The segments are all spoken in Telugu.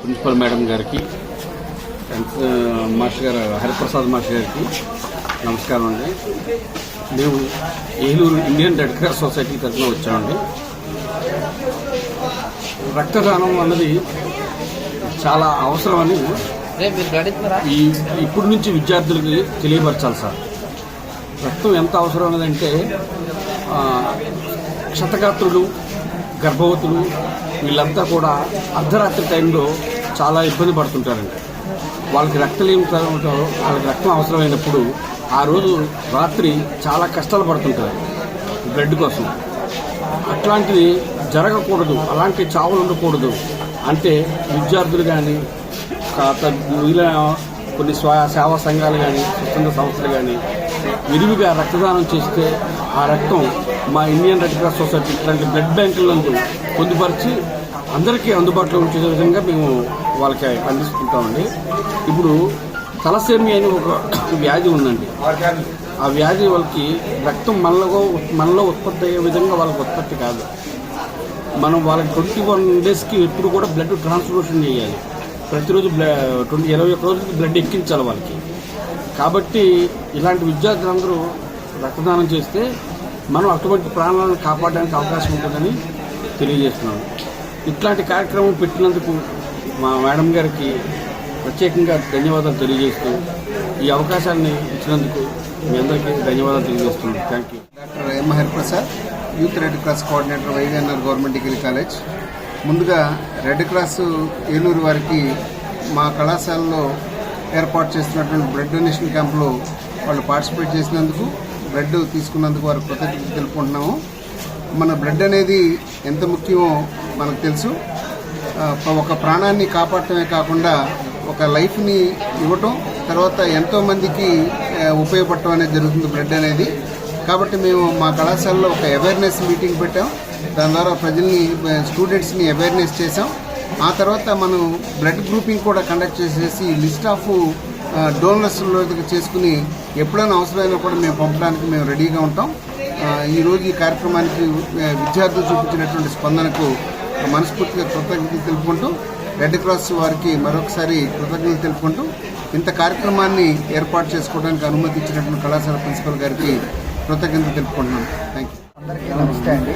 ప్రిన్సిపల్ మేడం గారికి మాస్టర్ గారు హరిప్రసాద్ మాస్టర్ గారికి నమస్కారం అండి. మేము Eluru Indian Red Cross Society తరఫున వచ్చామండి. రక్తదానం అన్నది చాలా అవసరమని ఈ ఇప్పుడు నుంచి విద్యార్థులకి తెలియపరచాలి సార్. రక్తం ఎంత అవసరం అన్నదంటే క్షతగాత్రులు గర్భవతులు వీళ్ళంతా కూడా అర్ధరాత్రి టైంలో చాలా ఇబ్బంది పడుతుంటారండి వాళ్ళకి రక్తలేమి ఉంటారో వాళ్ళకి రక్తం అవసరమైనప్పుడు ఆ రోజు రాత్రి చాలా కష్టాలు పడుతుంటారు బ్లడ్ కోసం. అట్లాంటివి జరగకూడదు అలాంటి చావులు ఉండకూడదు అంటే విద్యార్థులు కానీ వీళ్ళ కొన్ని స్వా సేవా సంఘాలు కానీ స్వచ్ఛంద సంస్థలు కానీ విరివిగా రక్తదానం చేస్తే ఆ రక్తం మా ఇండియన్ రెడ్ క్రాస్ సొసైటీ ఇట్లాంటి బ్లడ్ బ్యాంకులను పొందుపరిచి అందరికీ అందుబాటులో ఉంచే విధంగా మేము వాళ్ళకి అందిస్తుంటామండి. ఇప్పుడు తలసేమి అని ఒక వ్యాధి ఉందండి. ఆ వ్యాధి వాళ్ళకి రక్తం మనలో మనలో ఉత్పత్తి అయ్యే విధంగా వాళ్ళకి ఉత్పత్తి కాదు. మనం వాళ్ళకి ట్వంటీ వన్ డేస్కి ఎప్పుడు కూడా బ్లడ్ ట్రాన్స్ఫ్యూషన్ చేయాలి. ప్రతిరోజు ట్వంటీ ఇరవై ఒక్క రోజులకి బ్లడ్ ఎక్కించాలి వాళ్ళకి. కాబట్టి ఇలాంటి విద్యార్థులందరూ రక్తదానం చేస్తే మనం అటువంటి ప్రాణాలను కాపాడడానికి అవకాశం ఉంటుందని తెలియజేస్తున్నాను. ఇట్లాంటి కార్యక్రమం పెట్టినందుకు మా మేడం గారికి ప్రత్యేకంగా ధన్యవాదాలు తెలియజేస్తూ ఈ అవకాశాన్ని ఇచ్చినందుకు మీ అందరికీ ధన్యవాదాలు తెలియజేస్తున్నాను. Thank you doctor M Hariprasad youth red cross coordinator YVNR government degree college. ముందుగా రెడ్ క్రాస్ ఏలూరు వారికి మా కళాశాలలో ఏర్పాటు చేస్తున్నటువంటి బ్లడ్ డొనేషన్ క్యాంపులో వాళ్ళు పార్టిసిపేట్ చేసినందుకు బ్లడ్ తీసుకున్నందుకు వారికి కృతజ్ఞత తెలుపుకుంటున్నాము. మన బ్లడ్ అనేది ఎంత ముఖ్యమో మనకు తెలుసు. ఒక ప్రాణాన్ని కాపాడటమే కాకుండా ఒక లైఫ్ని ఇవ్వటం తర్వాత ఎంతోమందికి ఉపయోగపడటం అనేది జరుగుతుంది బ్లడ్ అనేది. కాబట్టి మేము మా కళాశాలలో ఒక అవేర్నెస్ మీటింగ్ పెట్టాం. దాని ద్వారా ప్రజల్ని స్టూడెంట్స్ని అవేర్నెస్ చేసాం ఆ తర్వాత మనం బ్లడ్ గ్రూపింగ్ కూడా కండక్ట్ చేసేసి లిస్ట్ ఆఫ్ డోనర్స్ చేసుకుని ఎప్పుడైనా అవసరమైనా కూడా మేము పంపడానికి మేము రెడీగా ఉంటాం. ఈరోజు ఈ కార్యక్రమానికి విద్యార్థులు చూపించినటువంటి స్పందనకు మనస్ఫూర్తిగా కృతజ్ఞతలు తెలుపుకుంటూ రెడ్ క్రాస్ వారికి మరొకసారి కృతజ్ఞతలు తెలుపుకుంటూ ఇంత కార్యక్రమాన్ని ఏర్పాటు చేసుకోవడానికి అనుమతి ఇచ్చినటువంటి కళాశాల ప్రిన్సిపల్ గారికి కృతజ్ఞతలు తెలుపుకుంటున్నాను థ్యాంక్ యూ అందరికీ నమస్తే అండి.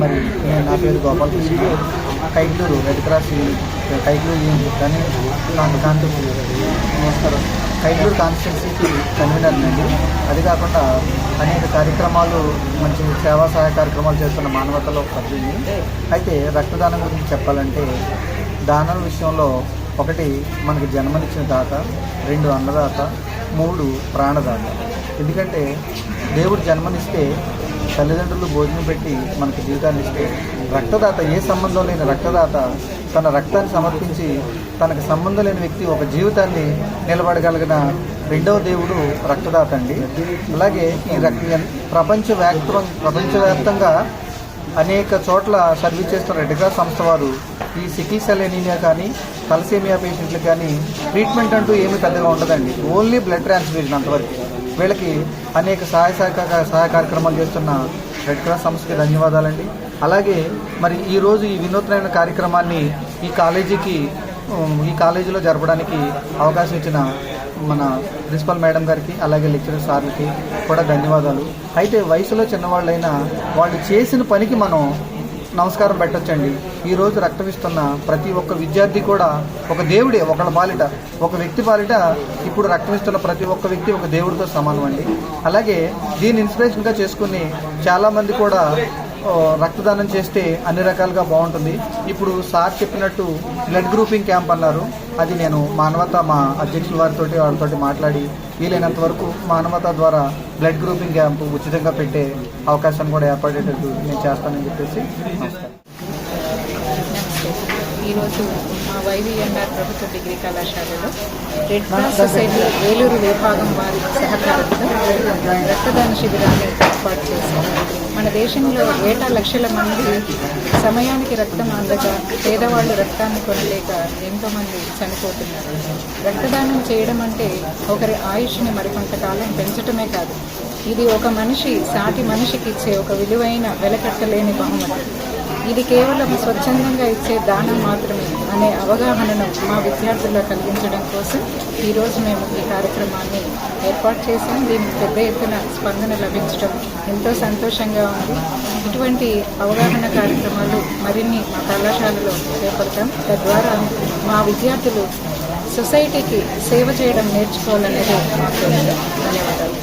మరి నా పేరు గోపాలకృష్ణ. కైక్లూరు రెడ్ క్రాస్ కైక్లూరు కానీ కాంతి నమస్కారం. కైలూరు కాన్స్టిట్యున్సీకి కన్వీనర్ అండి. అది కాకుండా అనేక కార్యక్రమాలు మంచి సేవా సహాయ కార్యక్రమాలు చేస్తున్న మానవతలో పద్దెనిమిది. అయితే రక్తదానం గురించి చెప్పాలంటే దానం విషయంలో ఒకటి మనకి జన్మనిచ్చిన దాత రెండు అన్నదాత మూడు ప్రాణదాత. ఎందుకంటే దేవుడు జన్మనిస్తే తల్లిదండ్రులు భోజనం పెట్టి మనకు జీవితాన్ని ఇస్తే రక్తదాత ఏ సంబంధం లేని రక్తదాత తన రక్తాన్ని సమర్పించి తనకు సంబంధం లేని వ్యక్తి ఒక జీవితాన్ని నిలబడగలిగిన రెండవ దేవుడు రక్తదాత అండి. అలాగే ఈ రక్త ప్రపంచవ్యాప్తం ప్రపంచవ్యాప్తంగా అనేక చోట్ల సర్వీస్ చేస్తున్న రెడ్ క్రాస్ సంస్థ వారు ఈ సికిల్ సెల్ ఎనీమియా కానీ తలసేమియా పేషెంట్లు కానీ ట్రీట్మెంట్ అంటూ ఏమీ పెద్దగా ఉండదండి. ఓన్లీ బ్లడ్ ట్రాన్స్ఫ్యూజన్ అంతవరకు. వీళ్ళకి అనేక సహాయ సహకార సహాయ కార్యక్రమాలు చేస్తున్న రెడ్ క్రాస్ సంస్థకి ధన్యవాదాలండి. అలాగే మరి ఈరోజు ఈ వినూత్నమైన కార్యక్రమాన్ని ఈ కాలేజీకి ఈ కాలేజీలో జరపడానికి అవకాశం ఇచ్చిన మన ప్రిన్సిపల్ మేడం గారికి అలాగే లెక్చరర్ సార్లకి కూడా ధన్యవాదాలు. అయితే వయసులో చిన్నవాళ్ళైనా వాళ్ళు చేసిన పనికి మనం నమస్కారం పెట్టొచ్చండి. ఈరోజు రక్తమిస్తున్న ప్రతి ఒక్క విద్యార్థి కూడా ఒక దేవుడే ఒకళ్ళ పాలిట ఒక వ్యక్తి పాలిట ఇప్పుడు రక్తమిస్తున్న ప్రతి ఒక్క వ్యక్తి ఒక దేవుడితో సమానం అండి అలాగే దీన్ని ఇన్స్పిరేషన్గా చేసుకుని చాలామంది కూడా రక్తదానం చేస్తే అన్ని రకాలుగా బాగుంటుంది. ఇప్పుడు సార్ చెప్పినట్టు బ్లడ్ గ్రూపింగ్ క్యాంప్ అన్నారు. అది నేను మానవత మా అధ్యక్షుల వారితో వాళ్ళతో మాట్లాడి వీలైనంత వరకు మానవత ద్వారా బ్లడ్ గ్రూపింగ్ క్యాంప్ ఉచితంగా పెట్టే అవకాశం కూడా ఏర్పడేటట్టు నేను చేస్తానని చెప్పేసి ఈరోజు మా వైవిఎన్ఆర్ ప్రభుత్వ డిగ్రీ కళాశాలలో రెడ్ క్రాస్ సొసైటీ ఏలూరు విభాగం వారి సహకారంతో రక్తదాన శిబిరాన్ని ఏర్పాటు చేశారు. మన దేశంలో ఏటా లక్షల మంది సమయానికి రక్తం అందక పేదవాళ్ళు రక్తాన్ని కొనలేక ఎంతోమంది చనిపోతున్నారు. రక్తదానం చేయడం అంటే ఒకరి ఆయుష్ని మరికొంతకాలం పెంచటమే కాదు. ఇది ఒక మనిషి సాటి మనిషికి ఇచ్చే ఒక విలువైన వెలకట్టలేని బహుమతి. ఇది కేవలం స్వచ్ఛందంగా ఇచ్చే దానం మాత్రమే అనే అవగాహనను మా విద్యార్థుల్లో కలిగించడం కోసం ఈరోజు మేము ఈ కార్యక్రమాన్ని ఏర్పాటు చేశాం. దీనికి పెద్ద ఎత్తున స్పందన లభించడం ఎంతో సంతోషంగా ఉంది. ఇటువంటి అవగాహన కార్యక్రమాలు మరిన్ని మా కళాశాలలో చేపడతాం. తద్వారా మా విద్యార్థులు సొసైటీకి సేవ చేయడం నేర్చుకోవాలనేది మా ధన్యవాదాలు.